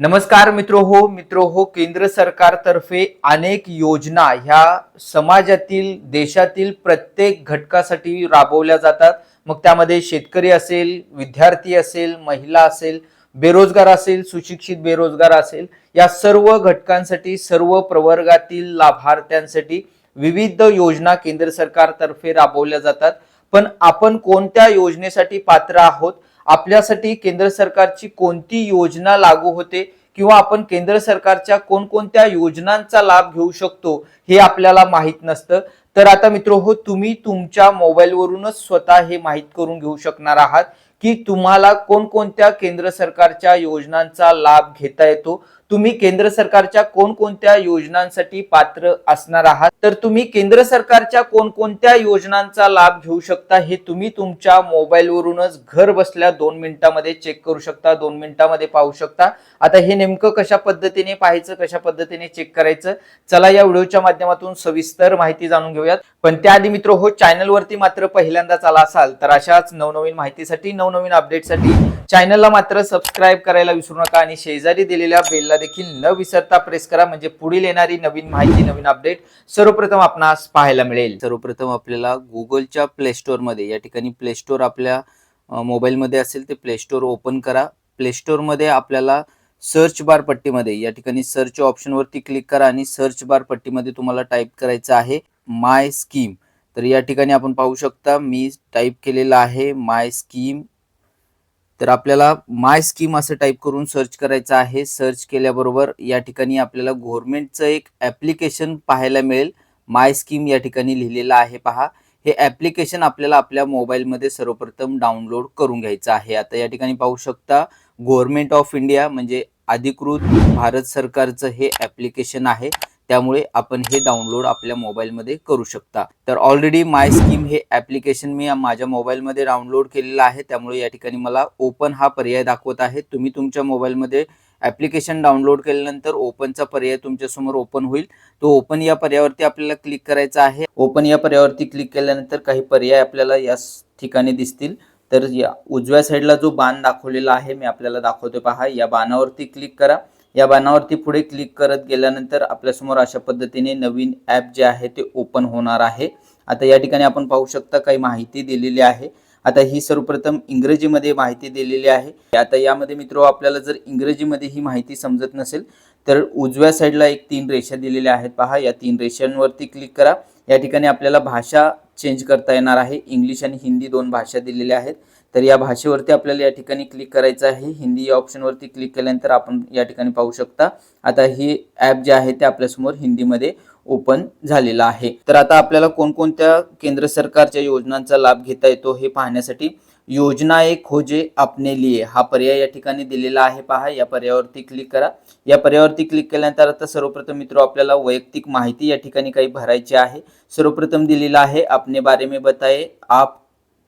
नमस्कार मित्र हो मित्र हो केंद्र सरकारतर्फे अनेक योजना ह्या समाजातील देशातील प्रत्येक घटकासाठी राबवल्या जातात. मग त्यामध्ये शेतकरी असेल विद्यार्थी असेल महिला असेल बेरोजगार असेल सुशिक्षित बेरोजगार असेल या सर्व घटकांसाठी सर्व प्रवर्गातील लाभार्थ्यांसाठी विविध योजना केंद्र सरकारतर्फे राबवल्या जातात. पण आपण कोणत्या योजनेसाठी पात्र आहोत? आपल्यासाठी केंद्र सरकारची कोणती योजना लागू होते किंवा आपण केंद्र सरकारच्या कोणकोणत्या योजनांचा लाभ घेऊ शकतो हे आपल्याला माहीत नसतं. तर आता मित्र हो तुम्ही तुमच्या मोबाईलवरूनच स्वतः हे माहीत करून घेऊ शकणार आहात की तुम्हाला कोणकोणत्या केंद्र सरकारच्या योजनांचा लाभ घेता येतो. तुम्ही केंद्र सरकारच्या कोणकोणत्या योजनांसाठी पात्र असणार आहात. तर तुम्ही केंद्र सरकारच्या कोणकोणत्या योजनांचा लाभ घेऊ शकता हे तुम्ही तुमच्या मोबाईलवरूनच घर बसल्या दोन मिनिटांमध्ये चेक करू शकता दोन मिनिटांमध्ये पाहू शकता. आता हे नेमकं कशा पद्धतीने पाहायचं कशा पद्धतीने चेक करायचं? चला या व्हिडिओच्या माध्यमातून सविस्तर माहिती जाणून घेऊ घेऊयात. पण त्याआधी मित्र हो चॅनल वरती मात्र पहिल्यांदाच आला असाल तर अशाच नवनवीन माहितीसाठी नवनवीन अपडेटसाठी चॅनलला मात्र सबस्क्राईब करायला विसरू नका आणि शेजारी दिलेल्या बेलला देखील न विसरता प्रेस करा म्हणजे पुढील येणारी नवीन माहिती नवीन अपडेट सर्वप्रथम आपणास पाहायला मिळेल. सर्वप्रथम आपल्याला गुगलच्या प्ले स्टोअरमध्ये या ठिकाणी प्ले स्टोअर आपल्या मोबाईलमध्ये असेल ते प्ले स्टोअर ओपन करा. प्ले स्टोअरमध्ये आपल्याला सर्च बार पट्टीमध्ये या ठिकाणी सर्च ऑप्शनवरती क्लिक करा आणि सर्च बार पट्टीमध्ये तुम्हाला टाईप करायचं आहे. My scheme. तर या ठिकाणी आपण पाहू शकता मी टाईप केलेलं आहे माय स्कीम. तर आपल्याला माय स्कीम असं टाईप करून सर्च करायचं आहे. सर्च केल्याबरोबर या ठिकाणी आपल्याला गव्हर्नमेंटचं एक ॲप्लिकेशन पाहायला मिळेल. माय स्कीम या ठिकाणी लिहिलेलं आहे. पहा हे ॲप्लिकेशन आपल्याला आपल्या मोबाईलमध्ये सर्वप्रथम डाउनलोड करून घ्यायचं आहे. आता या ठिकाणी पाहू शकता गव्हर्नमेंट ऑफ इंडिया म्हणजे अधिकृत भारत सरकारचं हे ॲप्लिकेशन आहे. त्यामुळे आपण हे डाउनलोड आपल्या मोबाईलमध्ये करू शकता. तर ऑलरेडी माय स्कीम हे ॲप्लिकेशन मी माझ्या मोबाईलमध्ये डाउनलोड केलेलं आहे. त्यामुळे या ठिकाणी मला ओपन हा पर्याय दाखवत आहे. तुम्ही तुमच्या मोबाईलमध्ये ॲप्लिकेशन डाउनलोड केल्यानंतर ओपनचा पर्याय तुमच्यासमोर ओपन होईल. तो ओपन या पर्यायावरती आपल्याला क्लिक करायचा आहे. ओपन या पर्यायावरती क्लिक केल्यानंतर काही पर्याय आपल्याला या ठिकाणी दिसतील. तर या उजव्या साईडला जो बाण दाखवलेला आहे मी आपल्याला दाखवतो पहा. या बाणावरती क्लिक करा. या बाणावरती पुढे क्लिक करत गेल्यानंतर आपल्यासमोर अशा पद्धतीने नवीन ॲप जे आहे ते ओपन होणार आहे. आता या ठिकाणी आपण पाहू शकता काही माहिती दिलेली आहे. आता ही सर्वप्रथम इंग्रजीमध्ये माहिती दिलेली आहे. आता यामध्ये मित्र आपल्याला जर इंग्रजीमध्ये ही माहिती समजत नसेल तर उजव्या साईडला एक तीन रेषा दिलेल्या आहेत पहा. या तीन रेषांवरती क्लिक करा. या ठिकाणी आपल्याला भाषा चेंज करता येणार आहे. इंग्लिश आणि हिंदी दोन भाषा दिलेल्या आहेत. तर या भाषेवरती आपल्याला या ठिकाणी क्लिक करायचं आहे. हिंदी या ऑप्शनवरती क्लिक केल्यानंतर आपण या ठिकाणी पाहू शकता. आता ही ॲप जे आहे ते आपल्यासमोर हिंदीमध्ये ओपन झालेलं आहे. तर आता आपल्याला कोणकोणत्या केंद्र सरकारच्या योजनांचा लाभ घेता येतो हे पाहण्यासाठी योजना एक हो खोजे आपने लिए. हा पर्याय या ठिकाणी दिलेला आहे. पहा या पर्यायावरती क्लिक करा. या पर्यायावरती क्लिक केल्यानंतर आता सर्वप्रथम मित्र आपल्याला वैयक्तिक माहिती या ठिकाणी काही भरायची आहे. सर्वप्रथम दिलेला आहे आपने बारे में बताए आप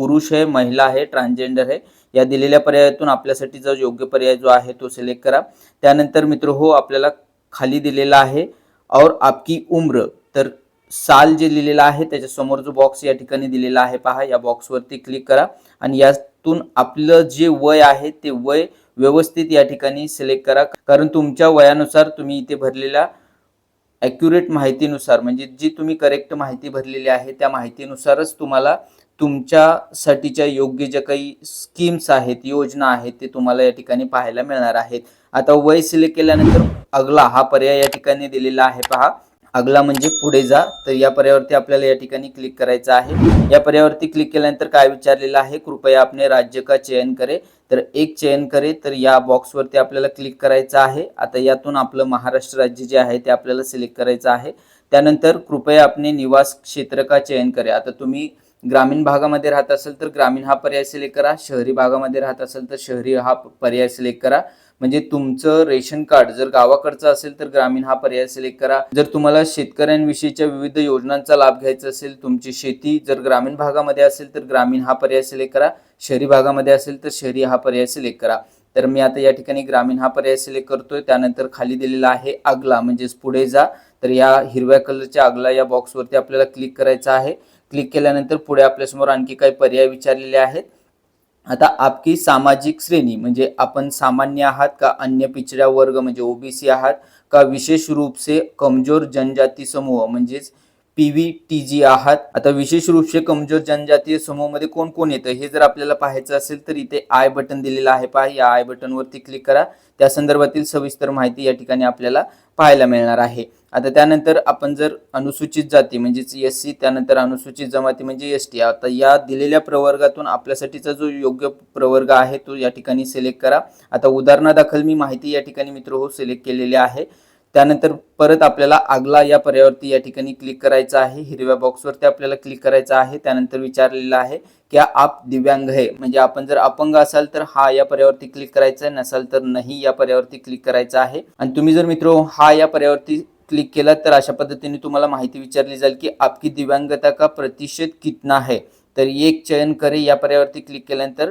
पुरुष आहे महिला आहे ट्रान्सजेंडर आहे. या दिलेल्या पर्यायातून आपल्यासाठी जो योग्य पर्याय जो आहे तो सिलेक्ट करा. त्यानंतर मित्र हो आपल्याला खाली दिलेला आहे और आपकी उम्र. तर साल जे लिहिलेलं आहे त्याच्यासमोर जो बॉक्स या ठिकाणी दिलेला आहे पहा या बॉक्सवरती क्लिक करा. आणि यातून आपलं जे वय आहे ते वय व्यवस्थित या ठिकाणी सिलेक्ट करा. कारण तुमच्या वयानुसार तुम्ही इथे भरलेल्या ॲक्युरेट माहितीनुसार म्हणजे जी तुम्ही करेक्ट माहिती भरलेली आहे त्या माहितीनुसारच तुम्हाला तुमच्यासाठीच्या योग्य ज्या काही स्कीम्स आहेत योजना आहेत ते तुम्हाला या ठिकाणी पाहायला मिळणार आहेत. आता वय सिलेक्ट केल्यानंतर अगला हा पर्याय या ठिकाणी दिलेला आहे पहा. अगला म्हणजे पुढे जा. तर या पर्यायावरती आपल्याला या ठिकाणी क्लिक करायचं आहे. या पर्यायावरती क्लिक केल्यानंतर काय विचारलेलं आहे? कृपया आपले राज्य का चयन करे. तर एक चयन करे तर या बॉक्सवरती आपल्याला क्लिक करायचं आहे. आता यातून आपलं महाराष्ट्र राज्य जे आहे ते आपल्याला सिलेक्ट करायचं आहे. त्यानंतर कृपया आपले निवास क्षेत्र का चयन करे. आता तुम्ही ग्रामीण भागामध्ये राहत असेल तर ग्रामीण हा पर्याय सिलेक्ट करा. शहरी भागामध्ये राहत असेल तर शहरी हा पर्याय सिलेक्ट करा. म्हणजे तुमचं रेशन कार्ड जर गावाकडचं असेल तर ग्रामीण हा पर्याय सिलेक्ट करा. जर तुम्हाला शेतकऱ्यांविषयीच्या विविध योजनांचा लाभ घ्यायचा असेल तुमची शेती जर ग्रामीण भागामध्ये असेल तर ग्रामीण हा पर्याय सिलेक्ट करा. शहरी भागामध्ये असेल तर शहरी हा पर्याय सिलेक्ट करा. तर मी आता या ठिकाणी ग्रामीण हा पर्याय सिलेक्ट करतोय. त्यानंतर खाली दिलेला आहे अगला म्हणजेच पुढे जा. तर या हिरव्या कलरच्या अगला या बॉक्सवरती आपल्याला क्लिक करायचं आहे. क्लिक केल्यानंतर पुढे आपल्यासमोर आणखी काही पर्याय विचारलेले आहेत. आता आपकी सामाजिक श्रेणी म्हणजे आपण सामान्य आहात का अन्य पिछड्या वर्ग म्हणजे ओबीसी आहात का विशेष रूप से कमजोर जनजाती समूह म्हणजेच पी व्ही टी जी आहात? आता विशेष रूप से कमजोर जनजातीय समूहामध्ये कोण कोण येतं? हे जर आपल्याला पाहायचं असेल तर इथे आय बटन दिलेलं आहे पहा. या आय बटनवरती क्लिक करा. त्या संदर्भातील सविस्तर माहिती या ठिकाणी आपल्याला पाहायला मिळणार आहे. आता त्यानंतर आपण जर अनुसूचित जाती म्हणजेच एस सी त्यानंतर अनुसूचित जमाती म्हणजे एस टी आता या दिलेल्या प्रवर्गातून आपल्यासाठीचा जो योग्य प्रवर्ग आहे तो या ठिकाणी सिलेक्ट करा. आता उदाहरणादाखल मी माहिती या ठिकाणी मित्र हो सिलेक्ट केलेली आहे. त्यानंतर परत आपल्याला आगला या पर्यावरती या ठिकाणी क्लिक करायचं आहे. हिरव्या बॉक्सवरती आपल्याला क्लिक करायचं आहे. त्यानंतर विचारलेलं आहे की आप दिव्यांग आहे म्हणजे आपण जर अपंग असाल तर हा या पर्यावरती क्लिक करायचा आहे. नसाल तर नाही या पर्यावरती क्लिक करायचं आहे. आणि तुम्ही जर मित्र हो, हा या पर्यावरती क्लिक केला तर अशा पद्धतीने तुम्हाला माहिती विचारली जाईल की आपकी दिव्यांगता का प्रतिशत कितना है? तर एक चयन करे या पर्यावरती क्लिक केल्यानंतर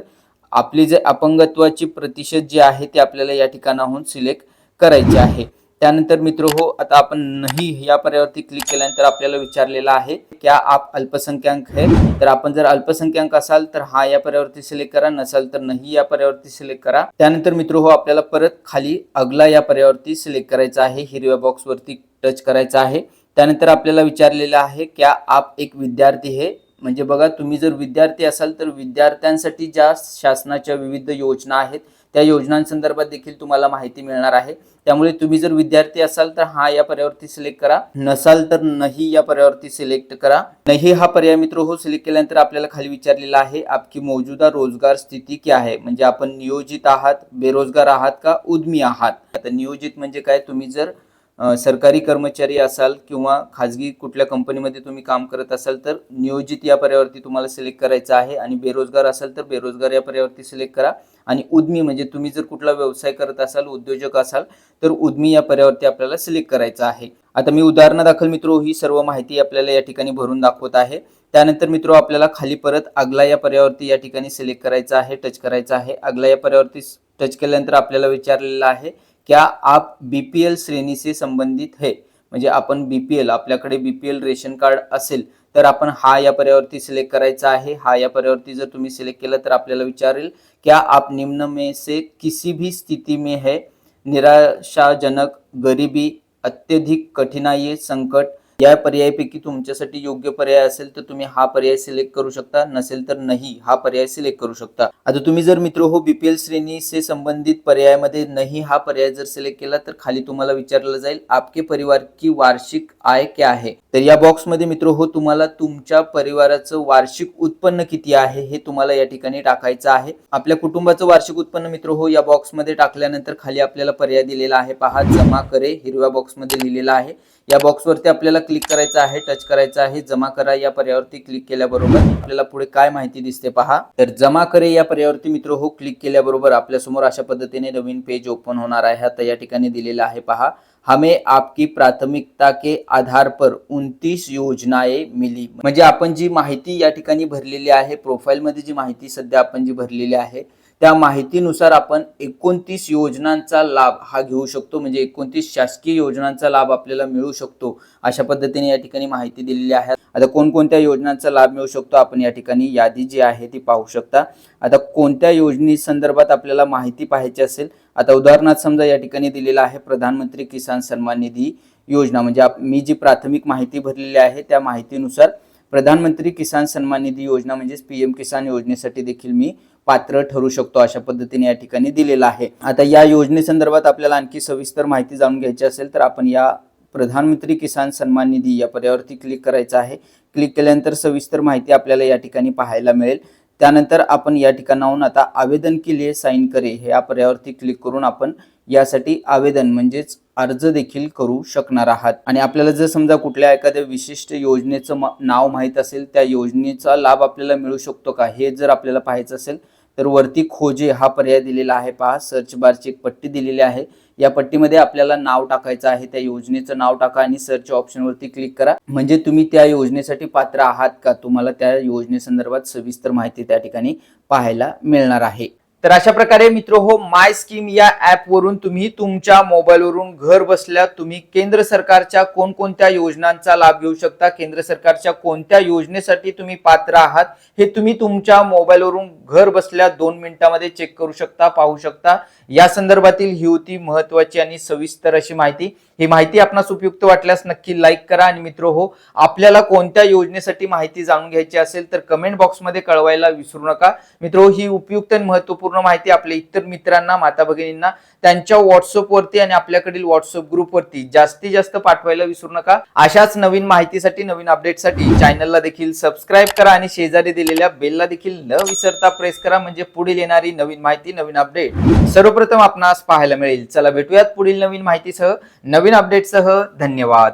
आपली जे अपंगत्वाची प्रतिशत जे आहे ते आपल्याला या ठिकाणाहून सिलेक्ट करायचे आहे. त्यानंतर मित्र हो आता आपण नाही या पर्यावरती क्लिक केल्यानंतर आपल्याला विचारलेला आहे क्या आप अल्पसंख्याक है? तर आपण जर अल्पसंख्याक असाल तर हा या पर्यावरती सिलेक्ट करा नसाल तर नाही या पर्यावरती सिलेक्ट करा. त्यानंतर मित्र हो आपल्याला परत खाली अगला या पर्यावरती सिलेक्ट करायचा आहे. हिरव्या बॉक्सवरती टच करायचा आहे. त्यानंतर आपल्याला विचारलेलं आहे क्या आप एक विद्यार्थी हे. म्हणजे बघा तुम्ही जर विद्यार्थी असाल तर विद्यार्थ्यांसाठी ज्या शासनाच्या विविध योजना आहेत त्या योजनांसंदर्भात देखील तुम्हाला माहिती मिळणार आहे. त्यामुळे तुम्ही जर विद्यार्थी असाल तर हा या पर्यावरती सिलेक्ट करा. नसाल तर नाही या पर्यावरती सिलेक्ट करा. नाही हा पर्याय मित्र हो सिलेक्ट केल्यानंतर आपल्याला खाली विचारलेला आहे आपकी मौजूदा रोजगार स्थिती क्या आहे म्हणजे आपण नियोजित आहात बेरोजगार आहात का उद्मी आहात? आता नियोजित म्हणजे काय? तुम्ही जर सरकारी कर्मचारी असाल किंवा खाजगी कुठल्या कंपनीमध्ये तुम्ही काम करत असाल तर नियोजित या पर्यावरती तुम्हाला सिलेक्ट करायचं आहे आणि बेरोजगार असाल तर बेरोजगार या पर्यावरती सिलेक्ट करा. आणि उद्मी म्हणजे तुम्ही जर कुठला व्यवसाय करत असाल उद्योजक असाल तर उद्मी या पर्यावरती आपल्याला सिलेक्ट करायचं आहे. आता मी उदाहरणादाखल मित्रो ही सर्व माहिती आपल्याला या ठिकाणी भरून दाखवत आहे. त्यानंतर मित्रो आपल्याला खाली परत अगला या पर्यावरती या ठिकाणी सिलेक्ट करायचं आहे टच करायचं आहे. अगला या पर्यावरती टच केल्यानंतर आपल्याला विचारलेलं आहे क्या आप बी पी एल श्रेणीशी संबंधित है? म्हणजे आपण बी पी एल आपल्याकडे B P L ration card असेल तर आपण हा या पर्यावरती सिलेक्ट करायचा आहे. हा या पर्यावरती जर तुम्ही सिलेक्ट केलं तर आपल्याला विचारेल क्या आप निम्न में से किसी भी स्थिति में है? निराशाजनक गरिबी अत्यधिक कठिनाई संकट या पर्यायापैकी तुमच्यासाठी योग्य पर्याय असेल तर तुम्ही हा पर्याय सिलेक्ट करू शकता नसेल तर नाही हा पर्याय सिलेक्ट करू शकता. आता तुम्ही जर मित्र हो बीपीएल श्रेणी से संबंधित पर्यायामध्ये नाही हा पर्याय जर सिलेक्ट केला तर खाली तुम्हाला विचारलं जाईल आपके परिवार की वार्षिक आय क्या आहे तर या बॉक्समध्ये मित्र हो तुम्हाला तुमच्या परिवाराचं वार्षिक उत्पन्न किती आहे हे तुम्हाला या ठिकाणी टाकायचं आहे. आपल्या कुटुंबाचं वार्षिक उत्पन्न मित्र हो या बॉक्समध्ये टाकल्यानंतर खाली आपल्याला पर्याय दिलेला आहे. पहा जमा करे हिरव्या बॉक्समध्ये लिहिलेला आहे. या बॉक्सवरती आपल्याला क्लिक करायचं आहे टच करायचं आहे जमा करा या पर्यावरती क्लिक केल्याबरोबर आपल्याला पुढे काय माहिती दिसते पहा. तर जमा करे या पर्यावरती मित्र हो क्लिक केल्याबरोबर आपल्यासमोर अशा पद्धतीने नवीन पेज ओपन होणार आहे. आता या ठिकाणी दिलेला आहे पहा. हमें आपकी प्राथमिकता के आधार पर उनतीस योजनाएं मिली. म्हणजे आपण जी माहिती या ठिकाणी भरलेली आहे प्रोफाईल मध्ये जी माहिती सध्या आपण जी भरलेली आहे त्या माहितीनुसार आपण एकोणतीस योजनांचा लाभ हा घेऊ शकतो. म्हणजे एकोणतीस शासकीय योजनांचा लाभ आपल्याला मिळू शकतो. अशा पद्धतीने या ठिकाणी माहिती दिलेली आहे. आता कोणकोणत्या योजनांचा लाभ मिळू शकतो? आपण या ठिकाणी यादी जी आहे ती पाहू शकता. आता कोणत्या योजने संदर्भात आपल्याला माहिती पाहायची असेल? आता उदाहरणार्थ समजा या ठिकाणी दिलेला आहे प्रधानमंत्री किसान सन्मान निधी योजना. म्हणजे मी जी प्राथमिक माहिती भरलेली आहे त्या माहितीनुसार प्रधानमंत्री किसान सन्मान निधी योजना म्हणजेच पी एम किसान योजनेसाठी देखील मी पात्र ठरू शकतो अशा पद्धतीने या ठिकाणी दिलेलं आहे. आता या योजनेसंदर्भात आपल्याला आणखी सविस्तर माहिती जाणून घ्यायची असेल तर आपण या प्रधानमंत्री किसान सन्मान निधी या पर्यावरती क्लिक करायचं आहे. क्लिक केल्यानंतर सविस्तर माहिती आपल्याला या ठिकाणी पाहायला मिळेल. त्यानंतर आपण या ठिकाणाहून आता आवेदन के लिए साइन करे हे या पर्यावरती क्लिक करून आपण यासाठी आवेदन म्हणजेच अर्ज देखील करू शकणार आहात. आणि आपल्याला जर समजा कुठल्या एखाद्या विशिष्ट योजनेचं म- नाव माहीत असेल त्या योजनेचा लाभ आपल्याला मिळू शकतो का? हे जर आपल्याला पाहायचं असेल तर वरती खोजे हा पर्याय दिलेला आहे पहा. सर्च बारची एक पट्टी दिलेली आहे. या पट्टीमध्ये आपल्याला नाव टाकायचं आहे. त्या योजनेचं नाव टाका आणि सर्च ऑप्शनवरती क्लिक करा. म्हणजे तुम्ही त्या योजनेसाठी पात्र आहात का? तुम्हाला त्या योजनेसंदर्भात सविस्तर माहिती त्या ठिकाणी पाहायला मिळणार आहे. तर अशा प्रकारे मित्र हो माय स्कीम या ॲपवरून तुम्ही तुमच्या मोबाईलवरून घर बसल्या तुम्ही केंद्र सरकारच्या कोणकोणत्या योजनांचा लाभ घेऊ शकता केंद्र सरकारच्या कोणत्या योजनेसाठी तुम्ही पात्र आहात हे तुम्ही तुमच्या मोबाईलवरून घर बसल्या दोन मिनिटांमध्ये चेक करू शकता पाहू शकता. या संदर्भातील ही होती महत्वाची आणि सविस्तर अशी माहिती. ही माहिती आपणास उपयुक्त वाटल्यास नक्की लाईक करा आणि मित्र हो आपल्याला कोणत्या योजनेसाठी माहिती जाणून घ्यायची असेल तर कमेंट बॉक्समध्ये कळवायला विसरू नका. मित्र हो, ही उपयुक्त आणि महत्त्वपूर्ण माहिती आपल्या इतर मित्रांना माता भगिनींना त्यांच्या व्हॉट्सअपवरती आणि आपल्याकडील व्हॉट्सअप ग्रुप वरती जास्तीत जास्त पाठवायला विसरू नका. अशाच नवीन माहितीसाठी नवीन अपडेटसाठी चॅनलला देखील सबस्क्राईब करा आणि शेजारी दिलेल्या बेलला देखील न विसरता प्रेस करा. म्हणजे पुढील येणारी नवीन माहिती नवीन अपडेट सर्व सर्वप्रथम आपणास पाहायला मिळेल. चला भेटूयात पुढील नवीन माहितीसह नवीन अपडेटसह धन्यवाद.